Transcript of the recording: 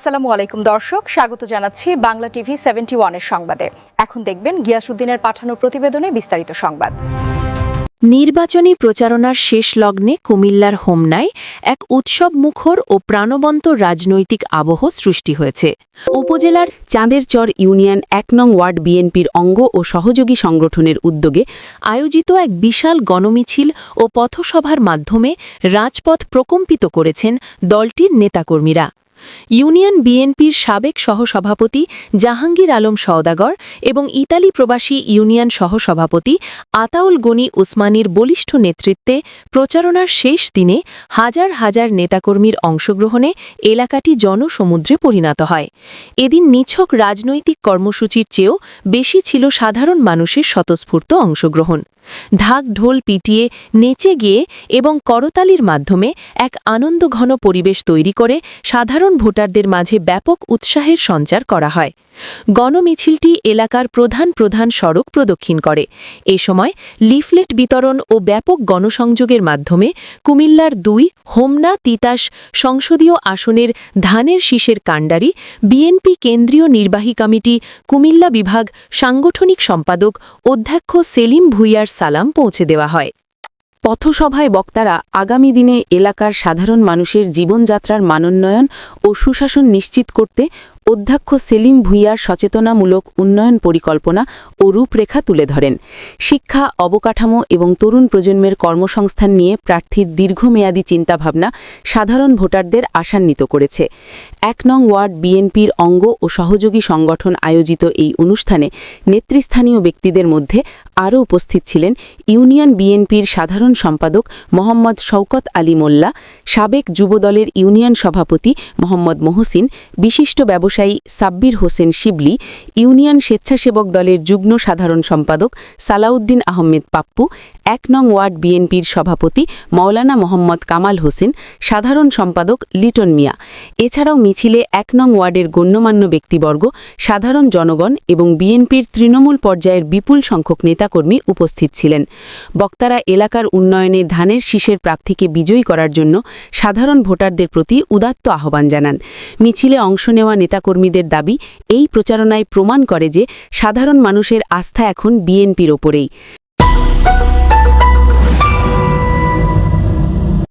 আসসালামু আলাইকুম দর্শক, স্বাগত জানাচ্ছি বাংলা টিভি সেভেন্টি ওয়ানের সংবাদে। এখন দেখবেন গিয়াসুদ্দিনের পাঠানো প্রতিবেদনে বিস্তারিত সংবাদ। নির্বাচনী প্রচারণার শেষ লগ্নে কুমিল্লার হোমনায় এক উৎসব মুখর ও প্রাণবন্ত রাজনৈতিক আবহ সৃষ্টি হয়েছে। উপজেলার চাঁদেরচর ইউনিয়ন এক নং ওয়ার্ড বিএনপির অঙ্গ ও সহযোগী সংগঠনের উদ্যোগে আয়োজিত এক বিশাল গণমিছিল ও পথসভার মাধ্যমে রাজপথ প্রকম্পিত করেছেন দলটির নেতাকর্মীরা। ইউনিয়ন বিএনপির সাবেক সহসভাপতি জাহাঙ্গীর আলম সওদাগর এবং ইতালি প্রবাসী ইউনিয়ন সহসভাপতি আতাউল গনি উসমানীর বলিষ্ঠ নেতৃত্বে প্রচারণার শেষ দিনে হাজার হাজার নেতাকর্মীর অংশগ্রহণে এলাকাটি জনসমুদ্রে পরিণত হয়। এদিন নিছক রাজনৈতিক কর্মসূচির চেয়েও বেশি ছিল সাধারণ মানুষের স্বতঃস্ফূর্ত অংশগ্রহণ। ঢাক ঢোল পিটিয়ে নেচে গিয়ে এবং করতালির মাধ্যমে এক আনন্দঘন পরিবেশ তৈরি করে সাধারণ ভোটারদের মাঝে ব্যাপক উৎসাহের সঞ্চার করা হয়। গণমিছিলটি এলাকার প্রধান প্রধান সড়ক প্রদক্ষিণ করে। এ সময় লিফলেট বিতরণ ও ব্যাপক গণসংযোগের মাধ্যমে কুমিল্লার দুই, হোমনা তিতাস সংসদীয় আসনের ধানের শীষের কাণ্ডারি, বিএনপি কেন্দ্রীয় নির্বাহী কমিটি, কুমিল্লা বিভাগ সাংগঠনিক সম্পাদক অধ্যক্ষ সেলিম ভুইয়ার সালাম পৌঁছে দেওয়া হয়। পথসভায় বক্তারা আগামী দিনে এলাকার সাধারণ মানুষের জীবনযাত্রার মানোন্নয়ন ও সুশাসন নিশ্চিত করতে অধ্যক্ষ সেলিম ভুইয়ার সচেতনামূলক উন্নয়ন পরিকল্পনা ও রূপরেখা তুলে ধরেন। শিক্ষা, অবকাঠামো এবং তরুণ প্রজন্মের কর্মসংস্থান নিয়ে প্রার্থীর দীর্ঘমেয়াদী চিন্তাভাবনা সাধারণ ভোটারদের আশান্বিত করেছে। এক নং ওয়ার্ড বিএনপির অঙ্গ ও সহযোগী সংগঠন আয়োজিত এই অনুষ্ঠানে নেতৃস্থানীয় ব্যক্তিদের মধ্যে আরও উপস্থিত ছিলেন ইউনিয়ন বিএনপির সাধারণ সম্পাদক মোহাম্মদ শওকত আলী মোল্লা, সাবেক যুবদলের ইউনিয়ন সভাপতি মোহাম্মদ মহসিন, বিশিষ্ট ব্যবসায়ী সাব্বির হোসেন শিবলি, ইউনিয়ন স্বেচ্ছাসেবক দলের যুগ্ম সাধারণ সম্পাদক সালাউদ্দিন আহমেদ পাপ্পু, এক নং ওয়ার্ড বিএনপির সভাপতি মৌলানা মোহাম্মদ কামাল হোসেন, সাধারণ সম্পাদক লিটন মিয়া। এছাড়াও মিছিলে এক নং ওয়ার্ডের গণ্যমান্য ব্যক্তিবর্গ, সাধারণ জনগণ এবং বিএনপির তৃণমূল পর্যায়ের বিপুল সংখ্যক নেতাকর্মী উপস্থিত ছিলেন। বক্তারা এলাকার উন্নয়নে ধানের শীষের প্রার্থীকে বিজয়ী করার জন্য সাধারণ ভোটারদের প্রতি উদাত্ত আহ্বান জানান। মিছিলে অংশ নেওয়া নেতাকর্মীদের দাবি এই প্রচারণায় প্রমাণ করে যে সাধারণ মানুষের আস্থা এখন বিএনপির ওপরেই।